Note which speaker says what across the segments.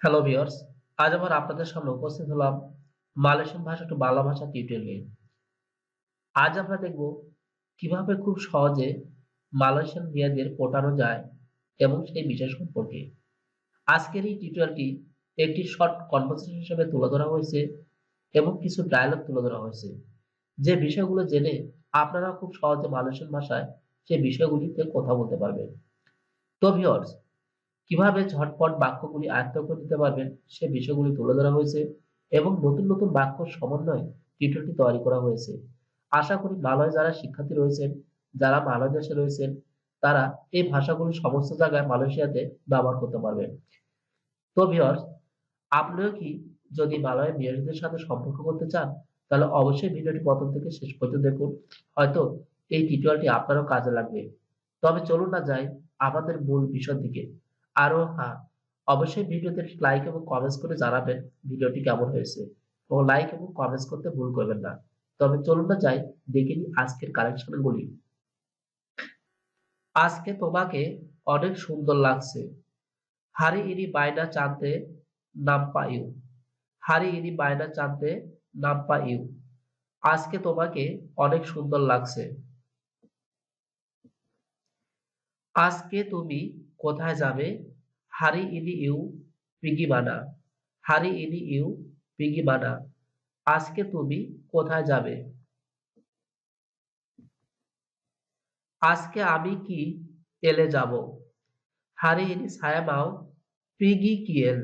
Speaker 1: Hello viewers আজ আবার আপনাদের সামনে উপস্থিত হলাম মালয়েশিয়ান ভাষা একটু বাংলা ভাষা টিউটোরিয়াল নিয়ে। আজ আমরা দেখব কীভাবে খুব সহজে মালয়েশিয়ান মেয়েদের পটানো যায় এবং সেই বিষয় সম্পর্কে। আজকের এই টিউটোরিয়ালটি একটি শর্ট কনভারসেশন হিসেবে তুলে ধরা হয়েছে এবং কিছু ডায়লগ তুলে ধরা হয়েছে। যে বিষয়গুলো জেনে আপনারা খুব সহজে মালয়েশিয়ান ভাষায় সেই বিষয়গুলিতে কথা বলতে পারবেন। তো ভিউয়ার্স কীভাবে ঝটপট বাক্যগুলি আয়ত্ত করে নিতে পারবেন সে বিষয়গুলি তুলে ধরা হয়েছে এবং নতুন নতুন বাক্য সমন্বয়ে টিউটোরিয়ালটি তৈরি করা হয়েছে। আশা করি মালয় যারা শিক্ষার্থী রয়েছেন, যারা মালয় দেশে রয়েছেন, তারা এই ভাষাগুলি সমস্ত জায়গায় মালয়েশিয়াতে ব্যবহার করতে পারবেন। তো ভিউয়ার্স আপনিও কি যদি মালয়ের মেয়েদের সাথে সম্পর্ক করতে চান, তাহলে অবশ্যই ভিডিওটি প্রথম থেকে শেষ পর্যন্ত দেখুন। হয়তো এই টিউটোরিয়ালটি আপনারও কাজে লাগবে। তবে চলুন না যাই আমাদের মূল বিষয় দিকে। আরও হ্যাঁ। অবশ্যই ভিডিওতে লাইক এবং কমেন্টস করে জানাবেন ভিডিওটি কেমন হয়েছে। এবং লাইক এবং কমেন্টস করতে ভুল করবেন না। তবে চলুন না যাই, দেখে নিই আজকের কালেকশন গুলি। আজকে তোমাকে অনেক সুন্দর লাগছে। হারি ইনি বায়না চানতে নাম ইউ হারি ইনি বায়না চানতে নাম্পা ইউ আজকে তোমাকে অনেক সুন্দর লাগছে। আজকে তুমি কোথায় যাবে? হারি ইনি ইউ পিগি মানা হারি ইনি ইউ পিগি মানা আজকে তুমি কোথায় যাবে? আজকে আমি কি এলে যাব? হারি ইনি সায়ামাও পিগি কিয়েল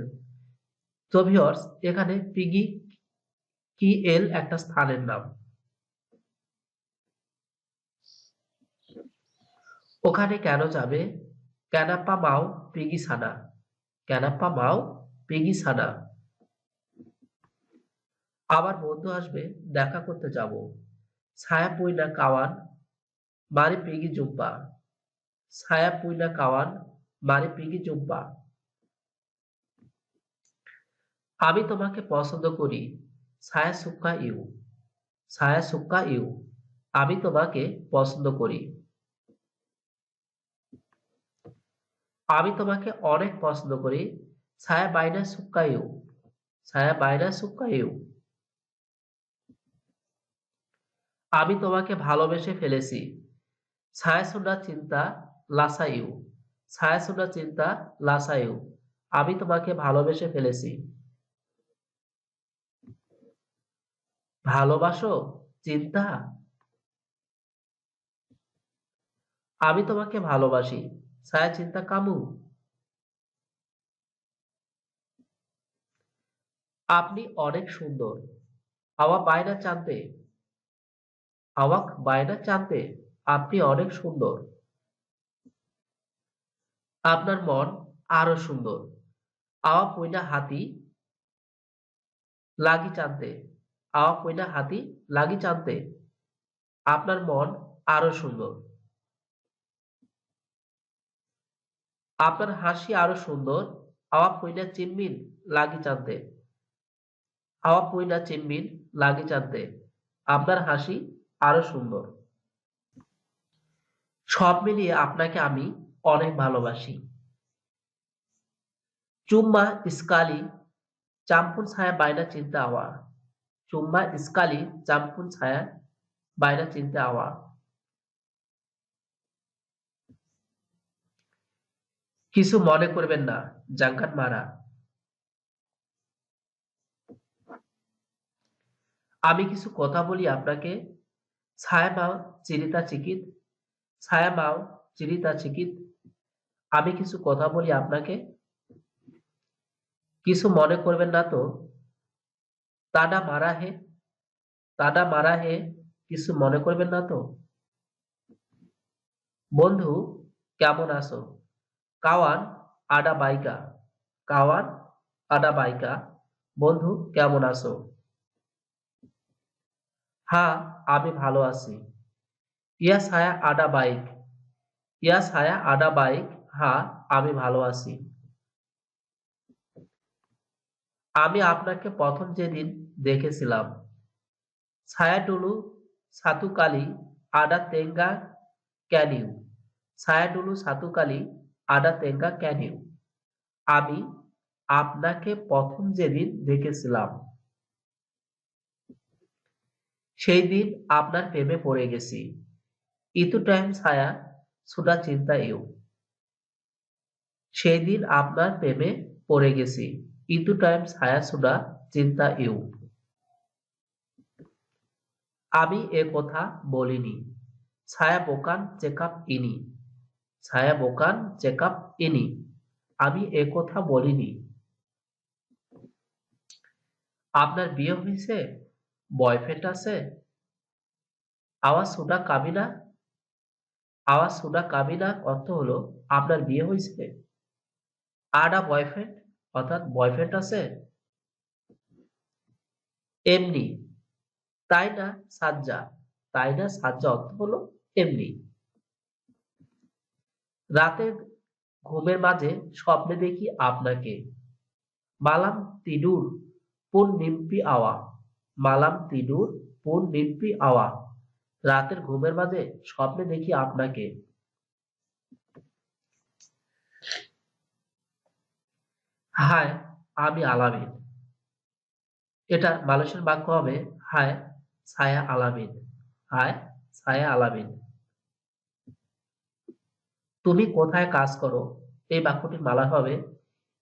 Speaker 1: তো ভিউয়ার্স এখানে পিগি কি এল একটা স্থানের নাম। ওখানে কেন যাবে? ক্যানাপা মাও পিগি সানা ক্যানাপা মাও পিগি সানা আবার বন্ধু আসবে, দেখা করতে যাব। ছায়া পুইনা কাওয়ান, মারি পিগি জুম্পা ছায়া পুইনা কাওয়ান, মারি পিগি জুম্পা আমি তোমাকে পছন্দ করি। ছায়া সুক্কা ইউ। ছায়া সুক্কা ইউ। আমি তোমাকে পছন্দ করি। আমি তোমাকে অনেক পছন্দ করি। ছায়া বাইনা সুক্কায়ু ছায়া বাইনা সুক্কায়ু আমি তোমাকে ভালোবেসে ফেলেছি। ছায়া সুন্দর চিন্তা লাসাইউ ছায়া সুন্দর চিন্তা লাসাইউ আমি তোমাকে ভালোবেসে ফেলেছি। ভালোবাসো চিন্তা? আমি তোমাকে ভালোবাসি। Cinta kamu. আপনি অনেক সুন্দর। আওয়াক বায়না চানতে। আওয়াক বায়না চানতে। আপনি অনেক সুন্দর। আপনার মন আরও সুন্দর। আওয়া পয়না হাতি লাগি চানতে। আওয়া পয়না হাতি লাগি চানতে। আপনার মন আরও সুন্দর। আপনার হাসি আরও সুন্দর। আওয়া পইনা চিম্মিন লাগি চাঁদে। আওয়া পইনা চিম্মিন লাগি চাঁদে। আপনার হাসি আরও সুন্দর। সব মিলিয়ে আপনাকে আমি অনেক ভালোবাসি। চুম্মা ইস্কালি চাম্পুন ছায়া বাইনা চিনতে আওয়া। চুম্মা ইস্কালি চাম্পুন ছায়া বাইনা চিনতে আওয়া। কিছু মনে করবেন না জাঙ্কান মারা। আমি কিছু কথা বলি আপনাকে। ছায়া মাও চিরিতা চিকিত ছায়া মাও চিরিতা চিকিত আমি কিছু কথা বলি আপনাকে। কিছু মনে করবেন না তো। তাডা মারা হে। তাডা মারা হে। কিছু মনে করবেন না তো। বন্ধু, কেমন আছো? কাওয়ান আডা বাইকা কাওয়ান আডা বাইকা বন্ধু, কেমন আছো? হ্যাঁ আমি ভালো আছি। ইয়া ছায়া আডা বাইক ইয়া ছায়া আডা বাইক হ্যাঁ আমি ভালো আছি। আমি আপনাকে প্রথম যেদিন দেখেছিলাম ছায়া টুলু সাতুকালি আডা তেঙ্গা ক্যানিউ। ছায়া টুলু সাতুকালি আডা তেঙ্গা ক্যানিউ আমি আপনাকে প্রথম যেদিন দেখেছিলাম সেই দিন আপনার প্রেমে পড়ে গেছি। ইতু টাইম ছায়া সুডা চিন্তা ইউ সেই দিন আপনার প্রেমে পড়ে গেছি। ইতু টাইম ছায়া সুডা চিন্তা ইউ আমি এ কথা বলিনি। ছায়া বোকান চেকআপ ইনি। ছায়া বোকান চেকআপ ইনি আমি এ কথা বলিনি। আপনার বিয়ে হয়েছে? বয়ফ্রেন্ড আছে? আওয়াজ সুডা কাবিনা আওয়াজ সুডা কাবিনা অর্থ হলো, আপনার বিয়ে হয়েছে? আডা বয়ফ্রেন্ড? অর্থাৎ বয়ফ্রেন্ড আছে? এমনি। তাই না সাজ্জা? তাই না সাজ্জা অর্থ হলো, এমনি। রাতের ঘুমের মাঝে স্বপ্নে দেখি আপনাকে। মালাম তিডুর পুন নিম্পি আওয়া। মালাম তিডুর পুন নিম্পি আওয়া। রাতের ঘুমের মাঝে স্বপ্নে দেখি আপনাকে। হায়, আমি আলামিন। এটা মালয়েশিয়ান বাক্য হবে, হায়, ছায়া আলামিন। হায়, ছায়া আলামিন। তুমি কোথায় কাজ করো? এই বাক্যটির মালা হবে,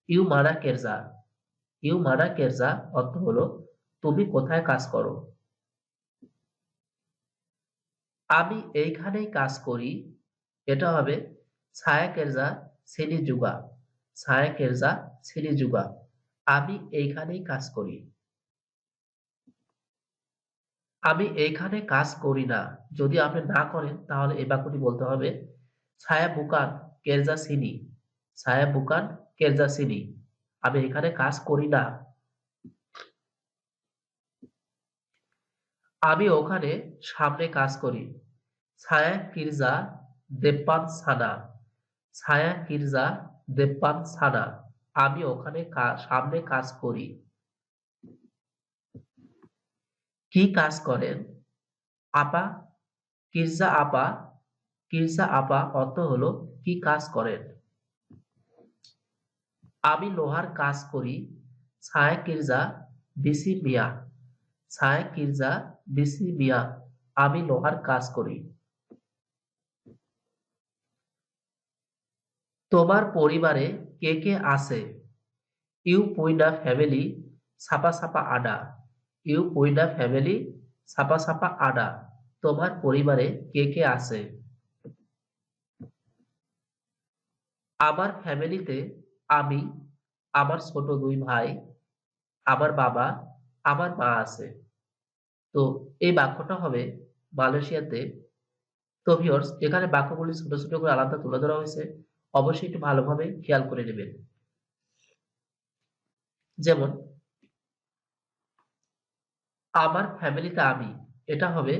Speaker 1: ইউ মানা কেরজা। ইউ মানা কেরজা অর্থ হলো, তুমি কোথায় কাজ করো? আমি এইখানেই কাজ করি। এটা হবে, ছায়া কেরজা শ্রেণি যুগা। ছায়া কেরজা শ্রেণি যুগা। আমি এইখানেই কাজ করি। আমি এইখানে কাজ করি না। যদি আপনি না করেন, তাহলে এই বাক্যটি বলতে হবে ছায়া বুকান কেরজা সিনি ছায়া বুকান কেরজা সিনি আমি এখানে কাজ করি না। আমি ওখানে সামনে কাজ করি। ছায়া কিরজা দেপ্পান সানা। ছায়া কিরজা দেপ্পান সানা। আমি ওখানে সামনে কাজ করি। কি কাজ করেন? আপা, কিরজা আপা কিরজা আপা অর্থ হলো, কি কাজ করেন? আমি লোহার কাজ করি, ছায়া কিরজা বিসি মিয়া, ছায়া কিরজা বিসি মিয়া, আমি লোহার কাজ করি। তোমার পরিবারে কে কে আছে? ইউ পুইনা ফ্যামিলি, ছাপা ছাপা আডা। ইউ পুইনা ফ্যামিলি, ছাপা ছাপা আডা। তোমার পরিবারে কে কে আছে? আমার ফ্যামিলিতে আমি, আমার ছোট দুই ভাই, আমার বাবা, আমার মা আছে। তো এই বাক্যটা হবে মালয়েশিয়াতে। তো ভিউয়ার্স এখানে বাক্যগুলি ছোট ছোট করে আলাদা তুলে ধরা হয়েছে, অবশ্যই একটু ভালোভাবে খেয়াল করে নেবেন। যেমন, আমার ফ্যামিলিতে আমি, এটা হবে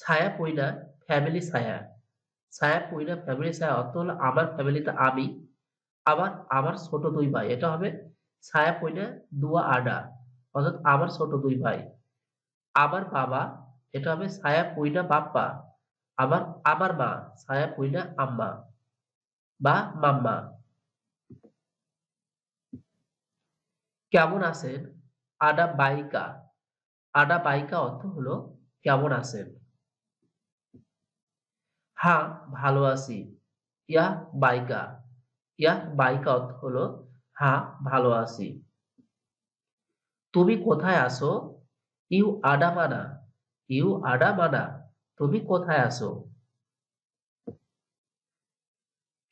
Speaker 1: ছায়া পইনা ফ্যামিলি ছায়া। ছায়া পইনা ফ্যামিলি ছায়া অর্থ হলো আমার ফ্যামিলিতে আমি, আবার আমার ছোট দুই ভাই। এটা হবে ছায়া পইনা দুয়া আডা, অর্থাৎ আমার ছোট দুই ভাই। আমার বাবা, এটা হবে ছায়া পইনা বাপ্পা আবার আমার মা ছায়া পইনা আম্মা বা মাম্মা। কেমন আছেন? আডা বাইকা। আডা বাইকা অর্থ হলো কেমন আছেন? হ্যাঁ ভালো আছি। ইয়া, বাইকা। ইয়া, বাইকা হলো হ্যাঁ ভালো আছি। তুমি কোথায় আসো ইউ আডা মানা ইউ আডা মানা তুমি কোথায় আসো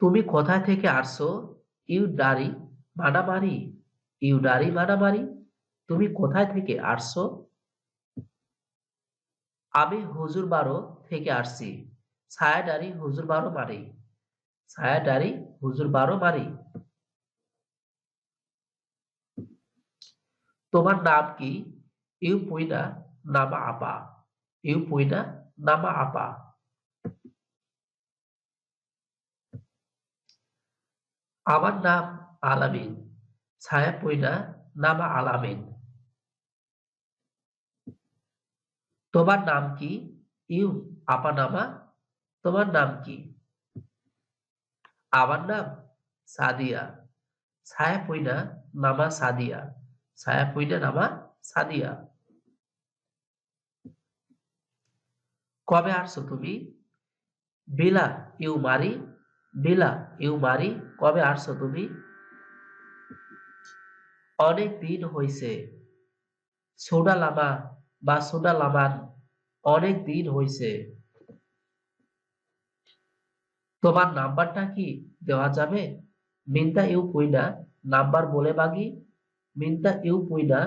Speaker 1: তুমি কোথায় থেকে আসছো? ইউ ডারি মানামারি ইউ ডারি মানামারি তুমি কোথায় থেকে আসছো? আমি হুজুর বারো থেকে আসছি। ছায়াডারি হুজুর বারো মারি। ছায়াডারি হুজুর বারো মারি। তোমার নাম কি? ইউ পুইনা নামা আপা। ইউ পুইনা নামা আপা। আমার নাম আলামিন। ছায়া পুইনা নামা আলামিন। তোমার নাম কি? ইউ আপা নামা তোমার নাম কি? আমার নাম সাদিয়া। ছায়া পইনা নামা সাদিয়া। ছায়া পইনা নামা সাদিয়া। কবে আসছো তুমি? বেলা ইউ মারি, বেলা ইউ মারি, কবে আসছো তুমি? অনেক দিন হইছে। সোডা লামা বা সোডা লামান, অনেক দিন হইছে। তোমার নাম্বারটা কি দেওয়া যাবে? মিন্তা ইউ পুইনা, নাম্বার বলে বাগি। মিন্তা ইউ পুইনা,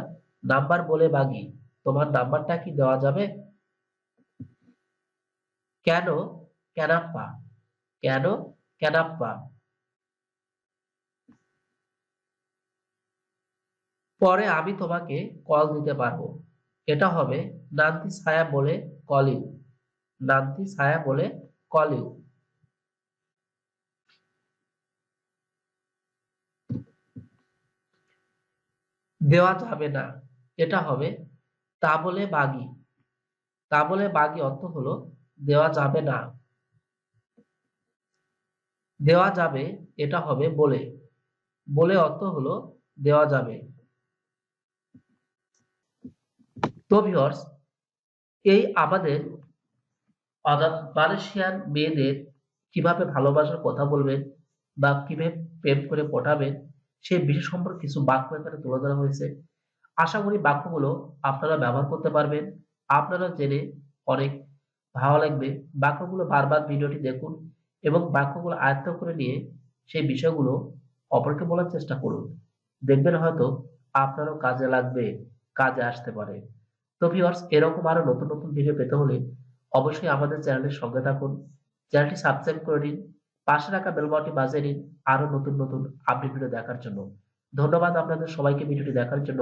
Speaker 1: নাম্বার বলে বাগি। তোমার নাম্বারটা কি দেওয়া যাবে? কেন কেনাপ্পা কেন কেনাপ্পা পরে আমি তোমাকে কল দিতে পারব। এটা হবে নান্তি ছায়া বলে কলিউ নান্তি ছায়া বলে কলিউ দেওয়া যাবে না। এটা হবে তা বলে বাগি। তা বলে বাগি অর্থ হলো দেওয়া যাবে না। দেওয়া যাবে, এটা হবে বলে। বলে অর্থ হলো দেওয়া যাবে। তো ভিউয়ার্স এই আমাদের মালয়েশিয়ান মেয়েদের কীভাবে ভালোবাসার কথা বলবেন বা কীভাবে প্রেম করে পটাবেন সেই বিষয় সম্পর্কে কিছু বাক্য এখানে তুলে ধরা হয়েছে। আশা করি বাক্যগুলো আপনারা ব্যবহার করতে পারবেন। আপনারা জেনে অনেক ভালো লাগবে। বাক্যগুলো বারবার ভিডিওটি দেখুন এবং বাক্যগুলো আয়ত্ত করে নিয়ে সেই বিষয়গুলো অপরকে বলার চেষ্টা করুন। দেখবেন হয়তো আপনারও কাজে লাগবে, কাজে আসতে পারে। তো ভিউয়ার্স এরকম আরও নতুন নতুন ভিডিও পেতে হলে অবশ্যই আমাদের চ্যানেলের সঙ্গে থাকুন। চ্যানেলটি সাবস্ক্রাইব করে নিন। পাশে রাখা বেল বাজারে আরও নতুন নতুন আপডেট ভিডিও দেখার জন্য। ধন্যবাদ আপনাদের সবাইকে ভিডিওটি দেখার জন্য।